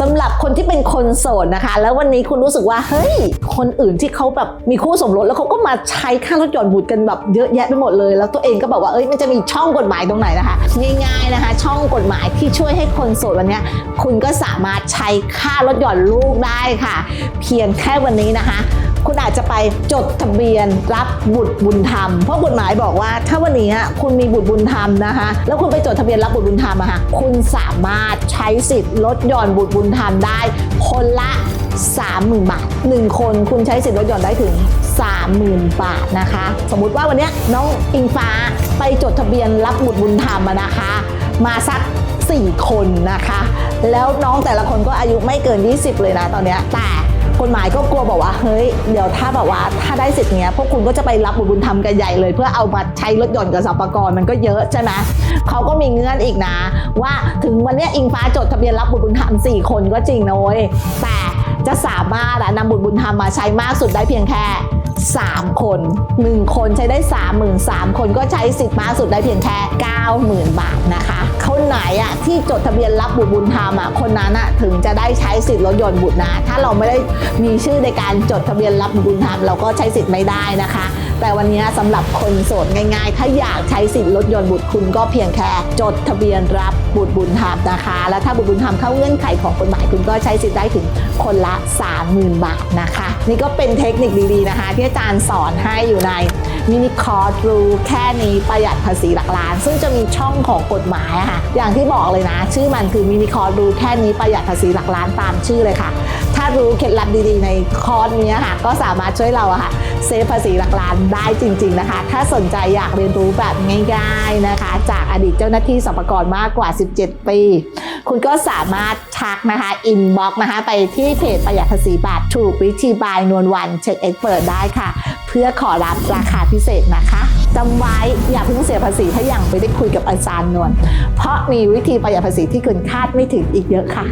สำหรับคนที่เป็นคนโสดนะคะ แล้ววันนี้คุณรู้สึกว่าเฮ้ย คนอื่นที่เขาแบบมีคู่สมรสแล้วเขาก็มาใช้ค่ารถยนต์บุตรกันแบบเยอะแยะไปหมดเลย แล้วตัวเองก็บอกว่าเอ้ยมันจะมีช่องกฎหมายตรงไหนนะคะ ง่ายๆนะคะ ช่องกฎหมายที่ช่วยให้คนโสดวันนี้คุณก็สามารถใช้ค่ารถยนต์ลูกได้ค่ะ เพียงแค่วันนี้นะคะ คุณอาจจะไปจดทะเบียนรับบุตรบุญธรรม เพราะกฎหมายบอกว่า ถ้าวันนี้คุณมีบุตรบุญธรรมนะคะ แล้วคุณไปจดทะเบียนรับบุตรบุญธรรมอะค่ะคุณสามารถใช้สิทธิ์ลดหย่อนบุตรบุญธรรมได้คนละ30,000 บาท 1 คนคุณใช้สิทธิ์ลดหย่อนได้ถึง 30,000 บาทนะคะ สมมุติว่าวันนี้น้องอิงฟ้าไปจดทะเบียนรับบุตรบุญธรรมนะคะ มาสัก 4 คนนะคะ แล้วน้องแต่ละคนก็อายุไม่เกิน 20 เลยนะตอนนี้แต่ กฎหมายก็กลัวบอกว่าเฮ้ยเดี๋ยวถ้าแบบว่าถ้าได้สิทธิ์เนี้ยพวกคุณก็จะไปรับบุญบุญธรรมกันใหญ่เลย เพื่อเอามาใช้รถยนต์กับสรรพากรมันก็เยอะใช่ไหมเขาก็มีเงื่อนอีกนะ ว่าถึงวันนี้อิงฟ้าจดทะเบียนรับบุญบุญธรรม4คนก็จริงนะเว้ยแต่จะสามารถอะนำบุญบุญธรรมมาใช้มากสุดได้เพียงแค่ 3 คน 1 คนใช้ได้ 3 0,000 3คนก็ใช้สิทธิ์มาสุดได้เพียงแค่ 90,000 บาทนะคะคนไหนอะที่จดทะเบียนรับบุตรบุญธรรมอะคนนั้นอะถึงจะได้ใช้สิทธิ์รถยนต์บุตรนะ ถ้าเราไม่ได้มีชื่อในการจดทะเบียนรับบุตรบุญธรรมเราก็ใช้สิทธิ์ไม่ได้นะคะ แต่วันนี้สำหรับคนโสดง่ายๆ ถ้าอยากใช้สิทธิ์รถยนต์บุตรคุณก็เพียงแค่จดทะเบียนรับบุตรบุญธรรมนะคะ แล้วถ้าบุตรบุญธรรมเข้าเงื่อนไขของกฎหมายคุณก็ใช้สิทธิ์ได้ถึงคนละ 30,000 บาทนะคะ นี่ก็เป็นเทคนิคดีๆนะคะ ที่อาจารย์สอนให้อยู่ในมินิคอร์สรู้แค่นี้ประหยัดภาษีหลักล้าน ซึ่งจะมีช่องของกฎหมายอะค่ะอย่างที่บอกเลยนะ ชื่อมันคือมินิคอร์สรู้แค่นี้ประหยัดภาษีหลักล้านตามชื่อเลยค่ะ ถ้ารู้เคล็ดลับดีๆในคอร์สนี้ค่ะก็สามารถช่วยเราอะค่ะเซฟภาษีหลักล้านได้จริง ๆนะคะ ถ้าสนใจอยากเรียนรู้แบบง่าย ๆนะคะ จากอดีตเจ้าหน้าที่สรรพากรมากกว่า 17 ปี คุณก็สามารถทักนะคะอินบ็อกนะคะไปที่เพจประหยัดภาษีบาทถูกวิธีบายนวลวันเช็คเอ็กเปิดได้ค่ะ เพื่อขอรับราคาพิเศษนะคะจำไว้อย่าเพิ่งเสียภาษีถ้ายังไม่ได้คุยกับอาจารย์นวลเพราะมีวิธีประหยัดภาษีที่คุณคาดไม่ถึงอีกเยอะค่ะ